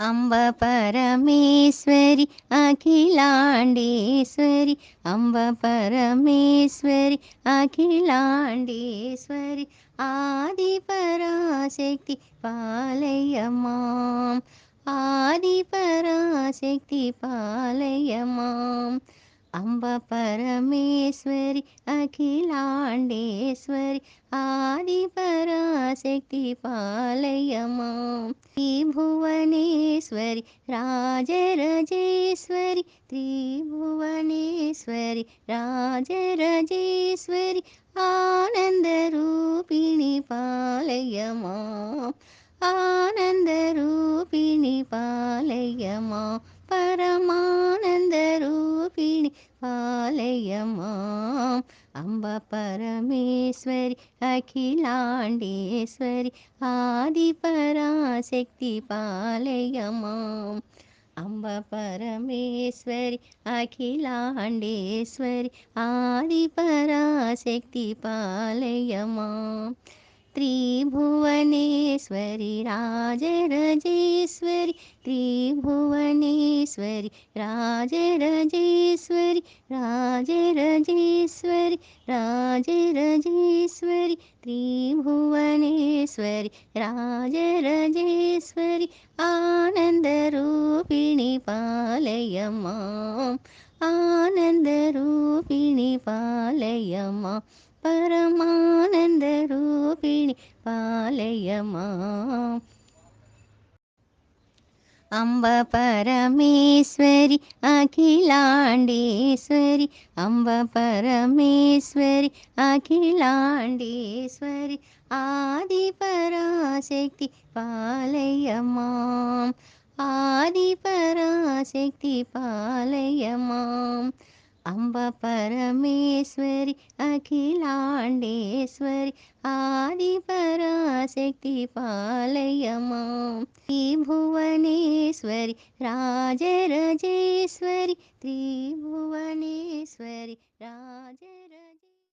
అంబ పరమేశ్వరి అఖిలాండేశ్వరి అంబ పరమేశ్వరి అఖిలాండేశ్వరి ఆది పరాశక్తి పాలయ మాం ఆది పరాశక్తి పాలయ మాం అంబ పరమేశ్వరి అఖిలాండేశ్వరి ఆది పరాశక్తి పాలయ మాం త్రిభువనేశ్వరి రాజరజేశ్వరి త్రిభువనేశ్వరి రాజరజేశ్వరి ఆనందరూపిణి పాలయ మాం ఆనందరూపిణి పాలయ మాం పరమానందరూపిణి పాలయ మాం అంబ పరమేశ్వరి అఖిలాండేశ్వరి ఆది పరాశక్తి పాలయమాం. అంబ పరమేశ్వరి అఖిలాండేశ్వరి ఆది పరాశక్తి పాలయమాం. त्रिभुवनेश्वरि राजरजेश्वरि त्रिभुवनेश्वरि राजरजेश्वरि राजरजेश्वरि राजरजेश्वरि त्रिभुवनेश्वरि राजरजेश्वरि आनन्दरूपिणि पालय माम् आनन्दरूपिणि पालय माम् பரமானந்த ரூபிணி பாலயமாம் அம்ப பரமேஸ்வரி அகிலாண்டேஸ்வரி அம்ப பரமேஸ்வரி அகிலாண்டேஸ்வரி ஆதி பராசக்தி பாலயமாம் ஆதி பராசக்தி பாலயமாம் అంబ పరమేశ్వరి అఖిలాండేశ్వరి ఆది పరాశక్తి పాలయ మాం త్రిభువనేశ్వరి రాజరజేశ్వరి త్రిభువనేశ్వరి రాజ